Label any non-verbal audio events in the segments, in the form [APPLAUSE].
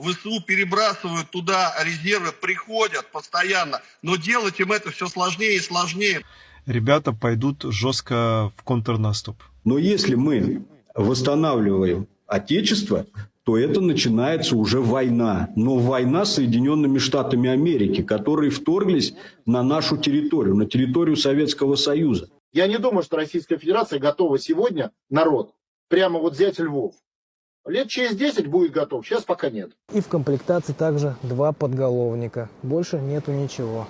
ВСУ перебрасывают туда резервы, приходят постоянно, но делать им это все сложнее и сложнее. Ребята пойдут жестко в контрнаступ. Но если мы восстанавливаем Отечество, то это начинается уже война. Но война с Соединенными Штатами Америки, которые вторглись на нашу территорию, на территорию Советского Союза. Я не думаю, что Российская Федерация готова сегодня, народ, прямо вот взять Львов. Лет через 10 будет готов, сейчас пока нет. И в комплектации также два подголовника. Больше нету ничего.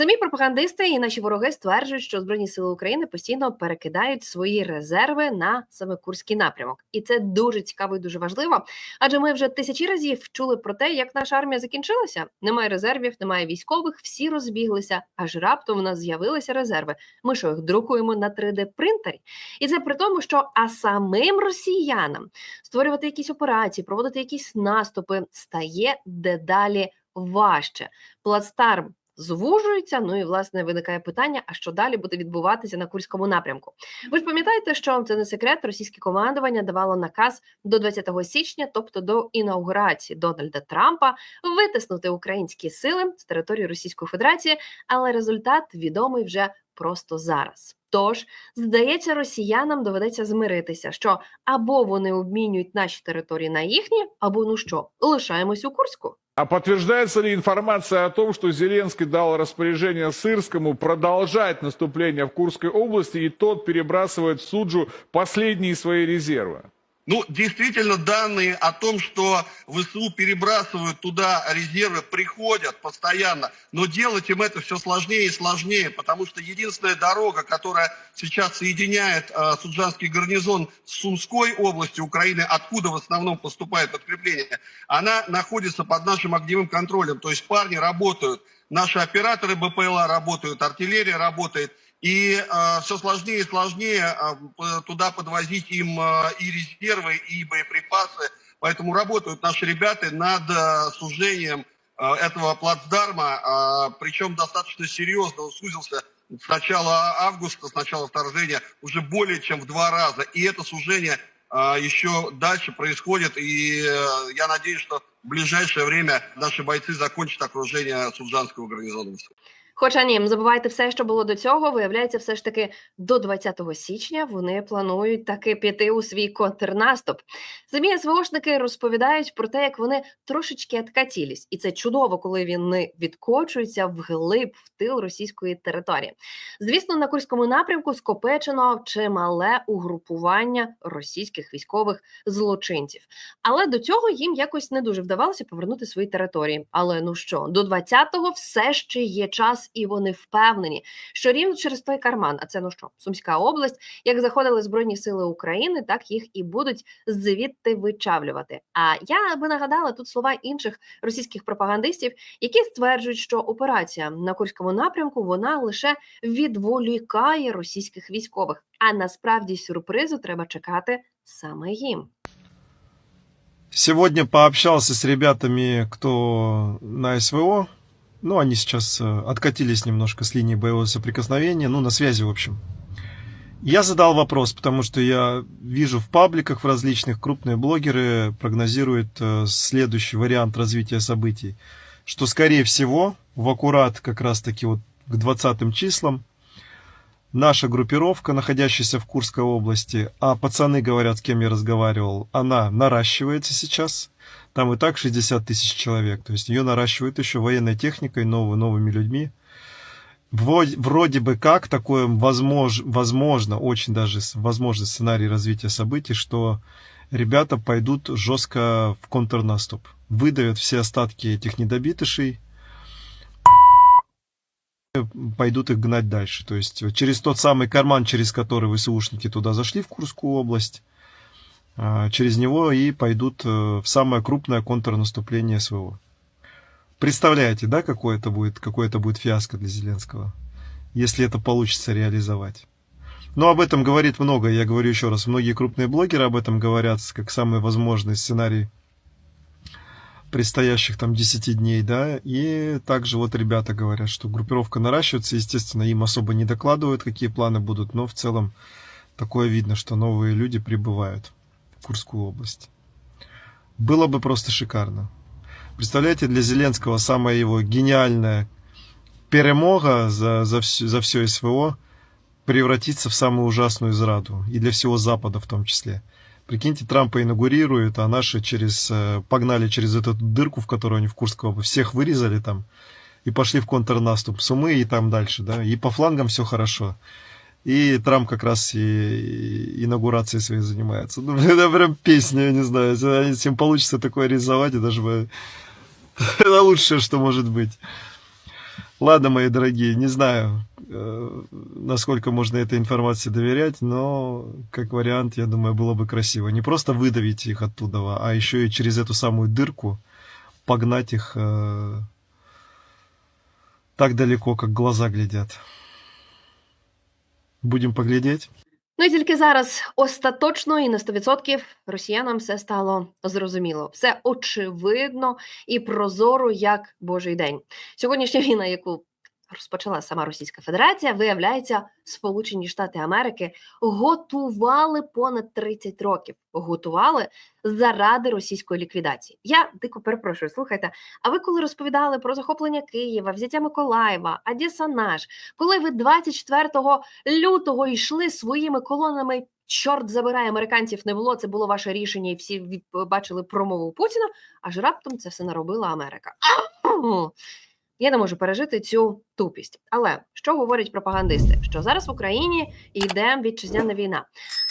Самі пропагандисти і наші вороги стверджують, що збройні сили України постійно перекидають свої резерви на саме Курський напрямок, і це дуже цікаво і дуже важливо. Адже ми вже тисячі разів чули про те, як наша армія закінчилася. Немає резервів, немає військових, всі розбіглися. Аж раптом у нас з'явилися резерви. Ми що їх друкуємо на 3D принтері, і це при тому, що а самим росіянам створювати якісь операції, проводити якісь наступи стає дедалі важче. Плацдарм звужується. Ну і власне виникає питання: а що далі буде відбуватися на курському напрямку? Ви ж пам'ятаєте, що це не секрет, російське командування давало наказ до 20 січня, тобто до інаугурації Дональда Трампа, витиснути українські сили з території Російської Федерації, але результат відомий вже просто зараз. Тож, здається, росіянам доведеться змиритися, що або вони обмінюють наші території на їхні, або ну що, лишаємось у Курську. А подтверждается ли информация о том, что Зеленский дал распоряжение Сырскому продолжать наступление в Курской области, и тот перебрасывает в Суджу последние свои резервы? Ну, действительно, данные о том, что ВСУ перебрасывают туда резервы, приходят постоянно, но делать им это все сложнее и сложнее, потому что единственная дорога, которая сейчас соединяет э, Суджанский гарнизон с Сумской областью Украины, откуда в основном поступает подкрепление, она находится под нашим огневым контролем. То есть парни работают, наши операторы БПЛА работают, артиллерия работает, и э, все сложнее и сложнее э, туда подвозить им э, и резервы, и боеприпасы. Поэтому работают наши ребята над э, сужением э, этого плацдарма, э, причем достаточно серьезно. Он сузился с начала августа, с начала вторжения, уже более чем в два раза. И это сужение еще дальше происходит. И э, я надеюсь, что в ближайшее время наши бойцы закончат окружение Суджанского гарнизона. Хоча ні, забувайте все, що було до цього. Виявляється, все ж таки до 20 січня вони планують таки піти у свій контрнаступ. Самі СВОшники розповідають про те, як вони трошечки откатілись, і це чудово, коли вони відкочуються вглиб в тил російської території. Звісно, на курському напрямку скопечено чимале угрупування російських військових злочинців. Але до цього їм якось не дуже вдавалося повернути свої території. Але ну що, до 20-го все ще є час, і вони впевнені, що рівно через той карман, а це ну що, Сумська область, як заходили збройні сили України, так їх і будуть звідти вичавлювати. А я би нагадала тут слова інших російських пропагандистів, які стверджують, що операція на Курському напрямку вона лише відволікає російських військових. А насправді сюрпризу треба чекати саме їм. Сегодня пообщался с ребятами, кто на СВО. Ну, они сейчас э, откатились немножко с линии боевого соприкосновения, ну, на связи, в общем. Я задал вопрос, потому что я вижу в пабликах в различных крупные блогеры прогнозируют э, следующий вариант развития событий, что, скорее всего, в аккурат как раз-таки вот к 20 числам наша группировка, находящаяся в Курской области, а пацаны говорят, с кем я разговаривал, она наращивается сейчас. Там и так 60 тысяч человек. То есть ее наращивают еще военной техникой, новыми, новыми людьми. Вроде, вроде бы как такое возможно, возможно, очень даже возможный сценарий развития событий, что ребята пойдут жестко в контрнаступ. Выдавят все остатки этих недобитышей, пойдут их гнать дальше. То есть через тот самый карман, через который ВСУшники туда зашли в Курскую область, через него и пойдут э, в самое крупное контрнаступление СВО. Представляете, да, какое это будет, какое это будет фиаско для Зеленского, если это получится реализовать. Но об этом говорит много, я говорю еще раз, многие крупные блогеры об этом говорят как самый возможный сценарий предстоящих там 10 дней, да, и также вот ребята говорят, что группировка наращивается, естественно, им особо не докладывают, какие планы будут, но в целом такое видно, что новые люди прибывают Курскую область. было бы просто шикарно. Представляете, для Зеленского самая его гениальная перемога за, за, все, за все СВО превратится в самую ужасную зраду. И для всего Запада в том числе. Прикиньте, Трампа инаугурируют, а наши через, э, погнали через эту дырку, в которую они в Курской области. Всех вырезали там и пошли в контрнаступ. Сумы и там дальше, да. И по флангам все хорошо. И Трамп как раз и, инаугурацией своей занимается. Ну, [LAUGHS] это прям песня, я не знаю. Если всем получится такое рисовать, это бы... [LAUGHS] Это лучшее, что может быть. Ладно, мои дорогие, не знаю, э, насколько можно этой информации доверять, но как вариант, я думаю, было бы красиво. Не просто выдавить их оттуда, а еще и через эту самую дырку погнать их э, так далеко, как глаза глядят. Будем поглядеть. Ну і тільки зараз остаточно і на 100% росіянам все стало зрозуміло. Все очевидно і прозоро, як Божий день. Сьогоднішня війна, яку розпочала сама Російська Федерація, виявляється, Сполучені Штати Америки готували понад 30 років. Готували заради російської ліквідації. Я дико перепрошую, слухайте. А ви коли розповідали про захоплення Києва, взяття Миколаєва, Одеса наш, коли ви 24 лютого йшли своїми колонами. Чорт забирає американців не було. Це було ваше рішення, і всі бачили промову Путіна. Аж раптом це все наробила Америка. Я не можу пережити цю тупість. Але що говорять пропагандисти? Що зараз в Україні йде вітчизняна війна.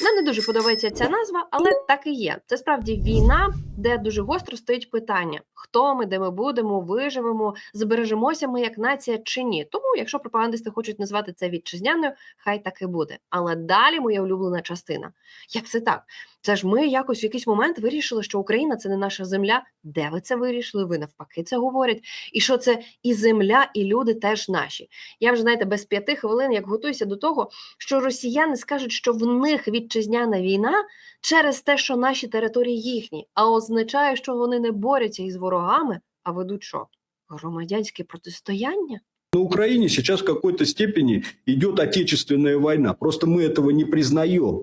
Нам не дуже подобається ця назва, але так і є. Це справді війна, де дуже гостро стоїть питання: хто ми, де ми будемо, виживемо, збережемося ми як нація чи ні. Тому, якщо пропагандисти хочуть назвати це вітчизняною, хай так і буде. Але далі моя улюблена частина. Як це так? Це ж ми якось в якийсь момент вирішили, що Україна це не наша земля. Де ви це вирішили? Ви навпаки це говорять. І що це і земля, і люди теж наші. Я вже знаєте, без п'яти хвилин як готуюся до того, що росіяни скажуть, що в них вітчизняна війна через те, що наші території їхні, а означає, що вони не борються із ворогами, а ведуть що? Громадянське протистояння? На Украине сейчас в какой-то степени идет отечественная война. Просто мы этого не признаем.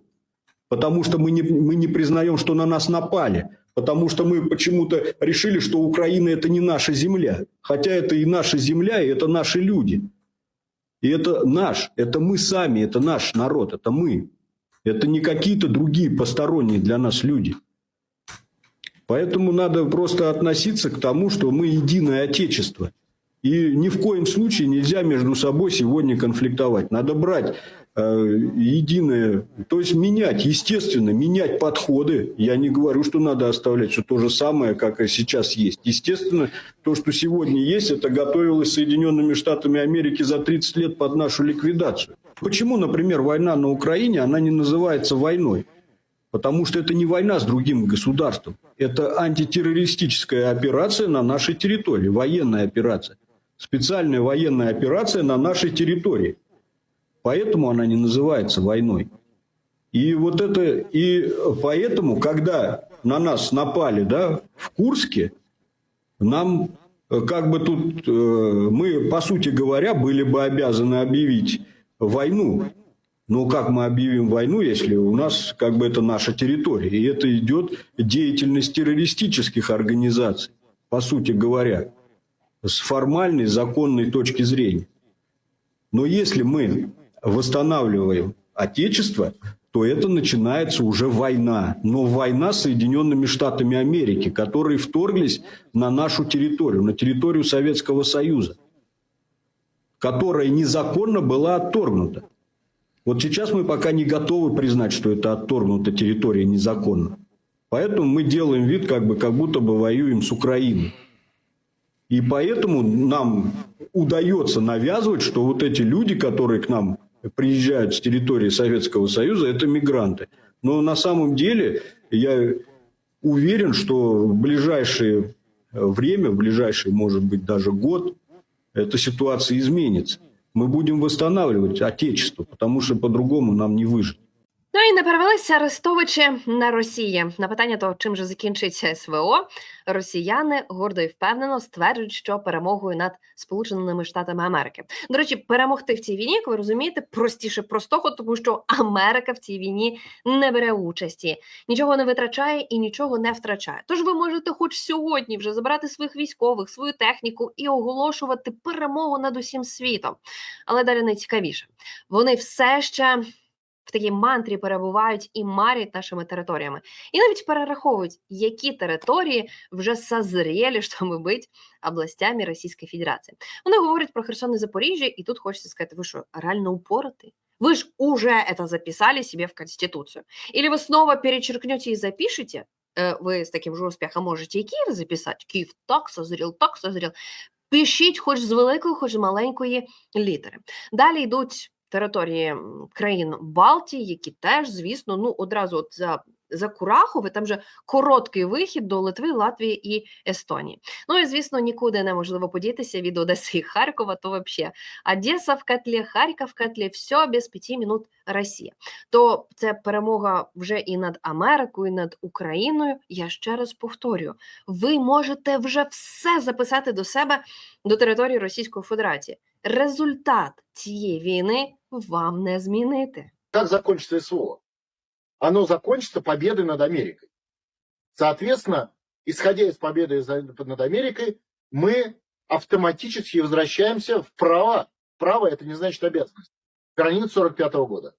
Потому что мы не, мы не признаем, что на нас напали. Потому что мы почему-то решили, что Украина это не наша земля. Хотя это и наша земля, и это наши люди. И это наш, это мы сами, это наш народ, это мы. Это не какие-то другие посторонние для нас люди. Поэтому надо просто относиться к тому, что мы единое отечество. И ни в коем случае нельзя между собой сегодня конфликтовать. Надо брать единое, то есть менять, естественно, менять подходы. Я не говорю, что надо оставлять все то же самое, как и сейчас есть. Естественно, то, что сегодня есть, это готовилось Соединенными Штатами Америки за 30 лет под нашу ликвидацию. Почему, например, война на Украине, она не называется войной? Потому что это не война с другим государством. Это антитеррористическая операция на нашей территории, военная операция. Специальная военная операция на нашей территории. Поэтому она не называется войной. И вот это, и поэтому, когда на нас напали, да, в Курске, нам э, как бы тут, э, мы, по сути говоря, были бы обязаны объявить войну. Но как мы объявим войну, если у нас как бы это наша территория? И это идет деятельность террористических организаций, по сути говоря, с формальной, законной точки зрения. Но если мы восстанавливаем Отечество, то это начинается уже война. Но война с Соединенными Штатами Америки, которые вторглись на нашу территорию, на территорию Советского Союза, которая незаконно была отторгнута. Вот сейчас мы пока не готовы признать, что это отторгнута территория незаконно. Поэтому мы делаем вид, как, бы, как будто бы воюем с Украиной. И поэтому нам удается навязывать, что вот эти люди, которые к нам приезжают с территории Советского Союза, это мигранты. Но на самом деле я уверен, что в ближайшее время, в ближайший, может быть, даже год, эта ситуация изменится. Мы будем восстанавливать Отечество, потому что по-другому нам не выжить. Ну і не перевелися арестовичі на Росії. На питання того, чим же закінчиться СВО, росіяни гордо і впевнено стверджують, що перемогою над Сполученими Штатами Америки. До речі, перемогти в цій війні, як ви розумієте, простіше простого, тому що Америка в цій війні не бере участі, нічого не витрачає і нічого не втрачає. Тож ви можете, хоч сьогодні, вже забрати своїх військових, свою техніку і оголошувати перемогу над усім світом. Але далі найцікавіше, вони все ще в такій мантрі перебувають і марять нашими територіями, і навіть перераховують, які території вже созрели, щоб [LAUGHS] бути областями Російської Федерації. Вони говорять про Херсон і Запоріжжя, і тут хочеться сказати, ви що реально упороти? Вы ж уже это записали себе в Конституцию. Или вы снова перечеркнете и запишете, э, вы с таким же успехом можете и Киев записать. Київ так созрел, так созрел. Пишіть хоч з великої, хоч з маленької літери. Далі йдуть території м, країн Балтії, які теж, звісно, ну одразу от за, за Курахове, там же короткий вихід до Литви, Латвії і Естонії. Ну і звісно, нікуди неможливо подітися від Одеси і Харкова, то взагалі Одеса в котлі, Харків в котлі, все без п'яти минут Росія. То це перемога вже і над Америкою, і над Україною. Я ще раз повторюю: ви можете вже все записати до себе до території Російської Федерації. Результат цієї війни вам не змінити. Как закончится СВО? Оно закончится победой над Америкой. Соответственно, исходя из победы над Америкой, мы автоматически возвращаемся в право. Право это не значит обязанность. Границ 45 года.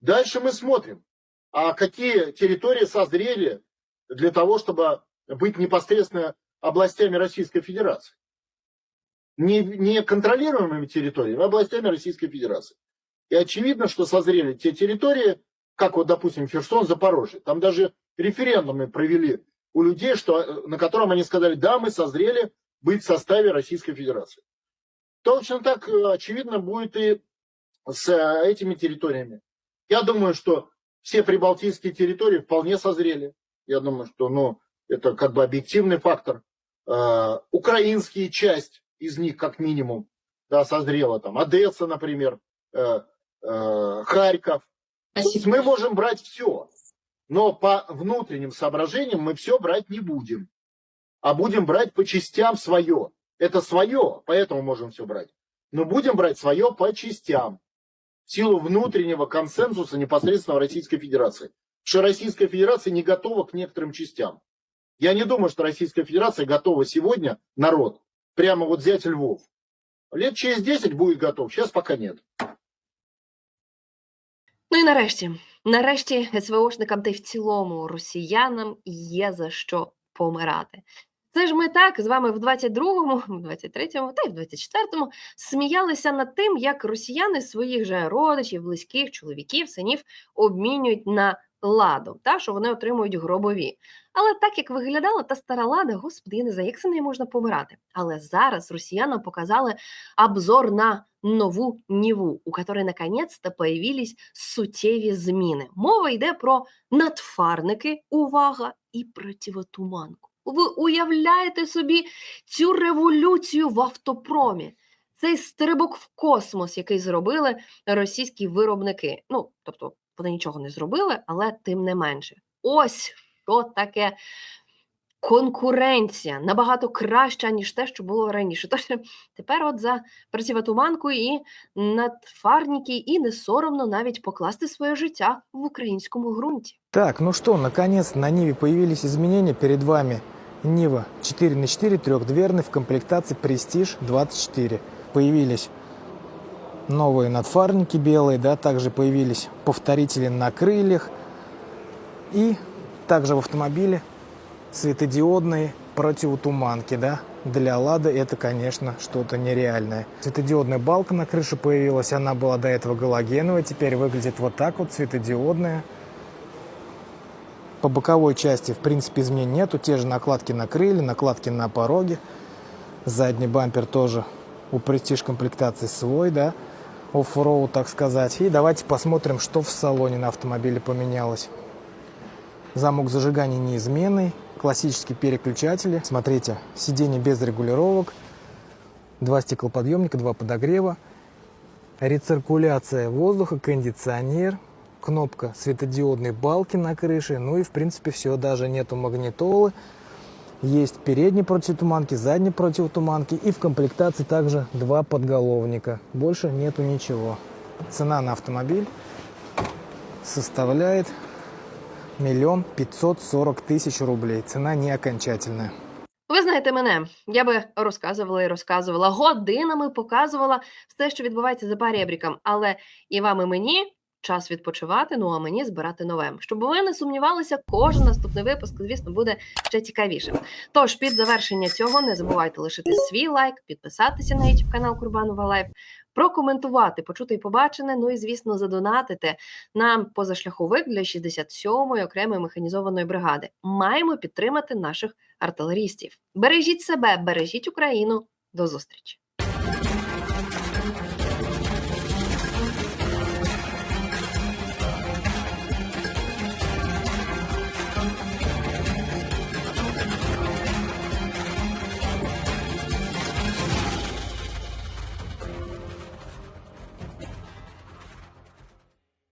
Дальше мы смотрим, а какие территории созрели для того, чтобы быть непосредственно областями Российской Федерации. Не, не контролируемыми территориями, а областями Российской Федерации. И очевидно, что созрели те территории, как вот, допустим, Херсон, Запорожье. Там даже референдумы провели у людей, что, э, на котором они сказали, да, мы созрели быть в составе Российской Федерации. Точно так, э, очевидно, будет и с э, этими территориями. Я думаю, что все прибалтийские территории вполне созрели. Я думаю, что ну, это как бы объективный фактор. Украинские часть из них, как минимум, да, созрела. Там Одесса, например, Харьков. Есть мы можем брать все. Но по внутренним соображениям мы все брать не будем. А будем брать по частям свое. Это свое, поэтому можем все брать. Но будем брать свое по частям. В силу внутреннего консенсуса непосредственно в Российской Федерации. Что Российская Федерация не готова к некоторым частям. Я не думаю, что Российская Федерация готова сегодня, народ, прямо вот взять Львов. Лет через 10 будет готов, сейчас пока нет. Ну і нарешті, нарешті, СВОшникам та й в цілому росіянам є за що помирати. Це ж ми так з вами в 22-му, в 23-му та й в 24-му сміялися над тим, як росіяни своїх же родичів, близьких, чоловіків, синів обмінюють на ладу, та що вони отримують гробові. Але так як виглядала та стара лада, господи, я не знаю, як це нею можна помирати. Але зараз росіянам показали обзор на нову Ніву, у которой наконец-то появились суттєві зміни. Мова йде про надфарники, увага, і противотуманку. Ви уявляєте собі цю революцію в автопромі? Цей стрибок в космос, який зробили російські виробники. Ну, тобто, вони нічого не зробили, але тим не менше. Ось що таке конкуренція набагато краща, ніж те, що було раніше. Тож тепер, от за противотуманку і надфарники, і не соромно навіть покласти своє життя в українському ґрунті. Так, ну что, наконец на Ниве появились изменения. Перед вами Нива 4 на 4 трехдверный в комплектации Prestige 24. Появились новые надфарники белые, да, также появились повторители на крыльях. И также в автомобиле светодиодные противотуманки, да. Для Лады это, конечно, что-то нереальное. Светодиодная балка на крыше появилась, она была до этого галогеновая, теперь выглядит вот так вот, светодиодная. По боковой части, в принципе, изменений нету. Те же накладки на крылья, накладки на пороге. Задний бампер тоже у Prestige комплектации свой, да, оффроуд, так сказать. И давайте посмотрим, что в салоне на автомобиле поменялось. Замок зажигания неизменный, классические переключатели. Смотрите, сиденье без регулировок, два стеклоподъемника, два подогрева, рециркуляция воздуха, кондиционер, кнопка светодиодной балки на крыше, ну и в принципе все, даже нету магнитолы. Есть передний противотуманки, задний противотуманки и в комплектации также два подголовника. Больше нету ничего. Цена на автомобиль составляет пятьсот сорок тысяч рублей. Цена не окончательная. Ви знаєте мене, я би розказувала і розказувала годинами, показувала все, що відбувається за парєбріком. Але і вам, і мені час відпочивати. Ну а мені збирати нове. Щоб ви не сумнівалися, кожен наступний випуск, звісно, буде ще цікавішим. Тож під завершення цього не забувайте лишити свій лайк, підписатися на YouTube канал Курбанова Лайф, прокоментувати, почути і побачене. Ну і звісно, задонатити нам позашляховик для 67-ї окремої механізованої бригади. Маємо підтримати наших артилерістів. Бережіть себе, бережіть Україну. До зустрічі!